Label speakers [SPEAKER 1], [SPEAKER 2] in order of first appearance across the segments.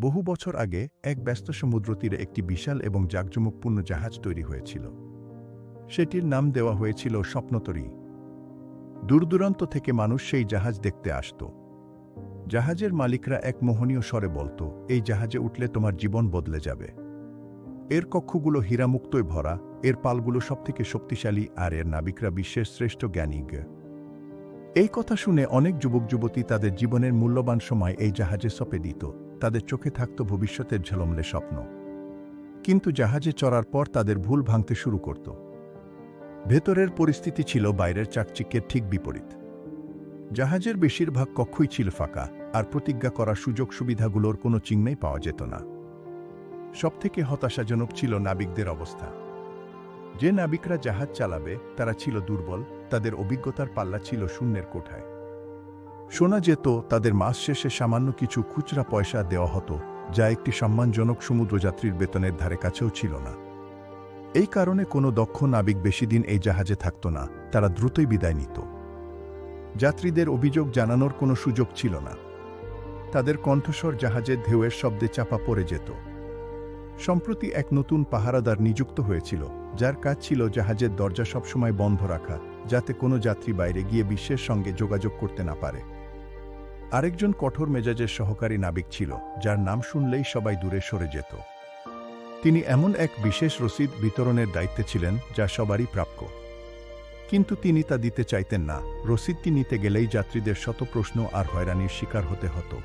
[SPEAKER 1] বহু বছর আগে এক ব্যস্ত সমুদ্র তীরে একটি বিশাল এবং জাঁকজমকপূর্ণ জাহাজ তৈরি হয়েছিল। সেটির নাম দেওয়া হয়েছিল স্বপ্নতরী। দূরদূরান্ত থেকে মানুষ সেই জাহাজ দেখতে আসত। জাহাজের মালিকরা এক মোহনীয় স্বরে বলতো, এই জাহাজে উঠলে তোমার জীবন বদলে যাবে। এর কক্ষগুলো হীরামুক্তই ভরা, এর পালগুলো সবথেকে শক্তিশালী আর এর নাবিকরা বিশ্বের শ্রেষ্ঠ জ্ঞানীগ এই কথা শুনে অনেক যুবক যুবতী তাদের জীবনের মূল্যবান সময় এই জাহাজে সপে দিত। তাদের চোখে থাকত ভবিষ্যতের ঝলমলে স্বপ্ন। কিন্তু জাহাজে চড়ার পর তাদের ভুল ভাঙতে শুরু করত। ভেতরের পরিস্থিতি ছিল বাইরের চাকচিক্যের ঠিক বিপরীত। জাহাজের বেশিরভাগ কক্ষই ছিল ফাঁকা, আর প্রতিজ্ঞা করার সুযোগ সুবিধাগুলোর কোনো চিহ্নই পাওয়া যেত না। সবথেকে হতাশাজনক ছিল নাবিকদের অবস্থা। যে নাবিকরা জাহাজ চালাবে, তারা ছিল দুর্বল, তাদের অভিজ্ঞতার পাল্লা ছিল শূন্যের কোঠায়। শোনা যেত তাদের মাস শেষে সামান্য কিছু খুচরা পয়সা দেওয়া হতো, যা একটি সম্মানজনক সমুদ্রযাত্রীর বেতনের ধারে কাছেও ছিল না। এই কারণে কোনো দক্ষ নাবিক বেশি দিন এই জাহাজে থাকত না, তারা দ্রুতই বিদায় নিত। যাত্রীদের অভিযোগ জানানোর কোনো সুযোগ ছিল না। তাদের কণ্ঠস্বর জাহাজের ঢেউয়ের শব্দে চাপা পড়ে যেত। সম্প্রতি এক নতুন পাহারাদার নিযুক্ত হয়েছিল, যার কাজ ছিল জাহাজের দরজা সবসময় বন্ধ রাখা, যাতে কোনো যাত্রী বাইরে গিয়ে বিশ্বের সঙ্গে যোগাযোগ করতে না পারে। আরেকজন কঠোর মেজাজের সহকারী নাবিক ছিল, যার নাম শুনলেই সবাই দূরে সরে যেত। তিনি এমন এক বিশেষ রসিদ বিতরণের দায়িত্বে ছিলেন, যা সবারই প্রাপ্য। কিন্তু তিনি তা দিতে চাইতেন না। রসিদটি নিতে গেলেই যাত্রীদের শত প্রশ্ন আর হয়রানির শিকার হতে হতো।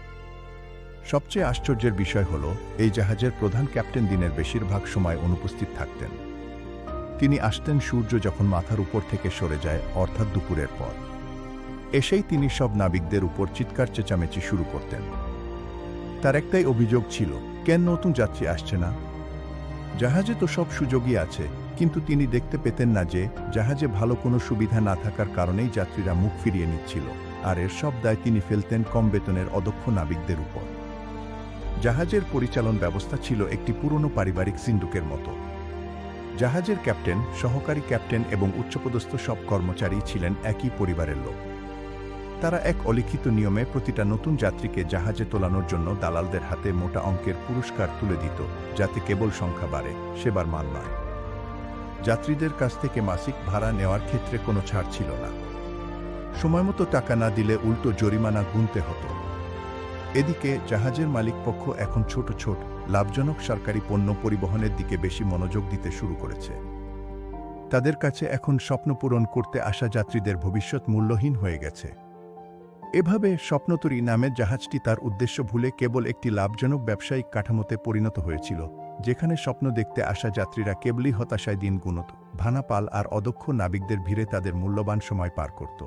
[SPEAKER 1] সবচেয়ে আশ্চর্যের বিষয় হল, এই জাহাজের প্রধান ক্যাপ্টেন দিনের বেশিরভাগ সময় অনুপস্থিত থাকতেন। তিনি আসতেন সূর্য যখন মাথার উপর থেকে সরে যায়, অর্থাৎ দুপুরের পর। এসেই তিনি সব নাবিকদের উপর চিৎকার চেঁচামেচি শুরু করতেন। তার একটাই অভিযোগ ছিল, কেন নতুন যাত্রী আসছে না? জাহাজে তো সব সুযোগই আছে, কিন্তু তিনি দেখতে পেতেন না যে, জাহাজে ভালো কোনো সুবিধা না থাকার কারণেই যাত্রীরা মুখ ফিরিয়ে নিচ্ছিল, আর এর সব দায় তিনি ফেলতেন কম বেতনের অদক্ষ নাবিকদের উপর। জাহাজের পরিচালন ব্যবস্থা ছিল একটি পুরনো পারিবারিক সিন্ডুকের মতো। জাহাজের ক্যাপ্টেন, সহকারী ক্যাপ্টেন এবং উচ্চপদস্থ সব কর্মচারী ছিলেন একই পরিবারের লোক। তারা এক অলিখিত নিয়মে প্রতিটা নতুন যাত্রীকে জাহাজে তোলানোর জন্য দালালদের হাতে মোটা অঙ্কের পুরস্কার তুলে দিত, যাতে কেবল সংখ্যা বাড়ে, সেবার মান নয়। যাত্রীদের কাছ থেকে মাসিক ভাড়া নেওয়ার ক্ষেত্রে কোনো ছাড় ছিল না। সময়মতো টাকা না দিলে উল্টো জরিমানা গুনতে হতো। এদিকে জাহাজের মালিকপক্ষ এখন ছোট ছোট, লাভজনক সরকারি পণ্য পরিবহনের দিকে বেশি মনোযোগ দিতে শুরু করেছে। তাদের কাছে এখন স্বপ্ন পূরণ করতে আসা যাত্রীদের ভবিষ্যৎ মূল্যহীন হয়ে গেছে। এভাবে স্বপ্নতরী নামের জাহাজটি তার উদ্দেশ্য ভুলে কেবল একটি লাভজনক ব্যবসায়িক কাঠামোতে পরিণত হয়েছিল, যেখানে স্বপ্ন দেখতে আসা যাত্রীরা কেবলই হতাশায় দিন গুণত, ভানাপাল আর অদক্ষ নাবিকদের ভিড়ে তাদের মূল্যবান সময় পার করত।